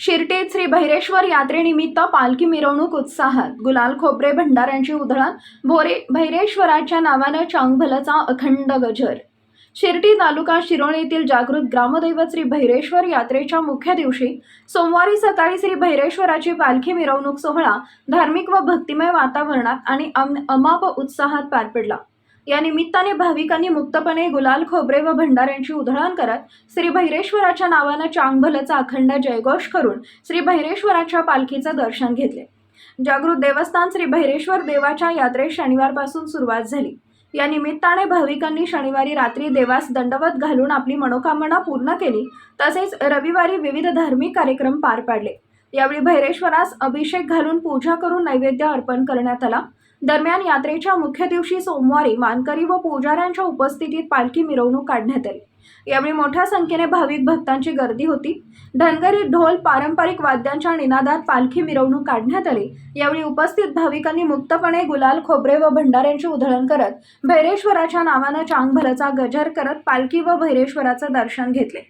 शिर्टे श्री भैरेश्वर यात्रेनिमित्त पालखी मिरवणूक उत्साहात गुलाल खोबरे भंडाऱ्यांची उधळण भोरे भैरेश्वराच्या नावानं चांगभलचा अखंड गजर. शिर्टी तालुका शिरोळीतील येथील जागृत ग्रामदैवत श्री भैरेश्वर यात्रेच्या मुख्य दिवशी सोमवारी सकाळी श्री भैरेश्वराची पालखी मिरवणूक सोहळा धार्मिक व भक्तिमय वातावरणात आणि अम- अमाप उत्साहात पार पडला. या निमित्ताने भाविकांनी मुक्तपणे गुलाल खोबरे व भंडाऱ्यांची उधळण करत श्री भैरेश्वराच्या नावानं चांगभलचा अखंड जयघोष करून श्री भैरेश्वराच्या पालखीचं दर्शन घेतले. जागृत देवस्थान श्री भैरेश्वर देवाच्या यात्रेस शनिवारपासून सुरुवात झाली. या निमित्ताने भाविकांनी शनिवारी रात्री देवास दंडवत घालून आपली मनोकामना पूर्ण केली तसेच रविवारी विविध धार्मिक कार्यक्रम पार पाडले. यावेळी भैरेश्वरास अभिषेक घालून पूजा करून नैवेद्य अर्पण करण्यात आला. दरम्यान यात्रेच्या मुख्य दिवशी सोमवारी मानकरी व पुजाऱ्यांच्या उपस्थितीत पालखी मिरवणूक काढण्यात आली. यावेळी मोठ्या संख्येने भाविक भक्तांची गर्दी होती. धनगरी ढोल पारंपरिक वाद्यांच्या निनादात पालखी मिरवणूक काढण्यात आली. यावेळी उपस्थित भाविकांनी मुक्तपणे गुलाल खोबरे व भंडाऱ्यांची उधळण करत भैरेश्वराच्या नावानं चांगभलचा गजर करत पालखी व भैरेश्वराचं दर्शन घेतले.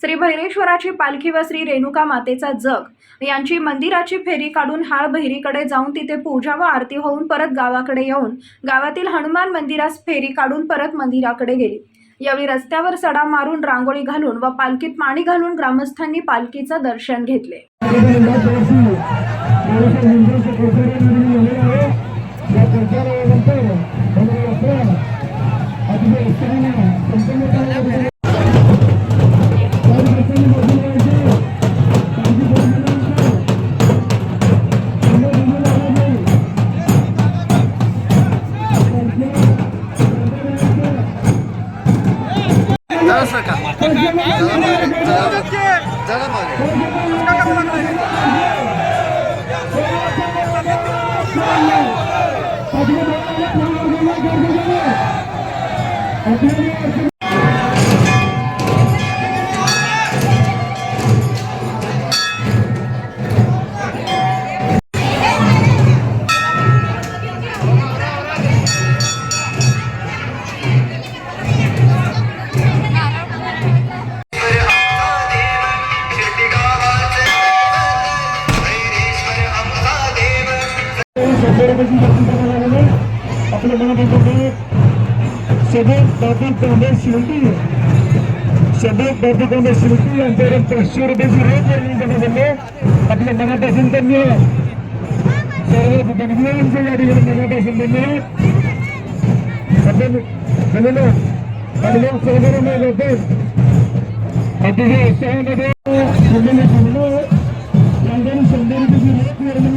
श्री भैरेश्वराची पालखी व श्री रेणुका मातेचा जग यांची मंदिराची फेरी काढून हाळ बहिरीकडे जाऊन तिथे पूजा व आरती होऊन परत गावाकडे येऊन गावातील हनुमान मंदिरास फेरी काढून परत मंदिराकडे गेली. यावेळी रस्त्यावर सडा मारून रांगोळी घालून व पालखीत पाणी घालून ग्रामस्थांनी पालखीचं दर्शन घेतले. জায়গা পাওয়া গেছে आपल्या मनापासून सगळ्यात बाबू कांदा शिवटी सगळ्यात बाबू कांदा शिवटी यांच्याकडे पाचशे रुपयाची रोज वर्गणी करण्यासाठी आपल्या मनापासून त्यांनी सर्व बनवण्याच्या या ठिकाणी मनापासून त्यांनी आपण झालेलं आणि मग सहकार्य लोक अतिशय उत्साहामध्ये झालेले थांबलो यांच्यानी शंभर रुपयाची रोज वर्गणी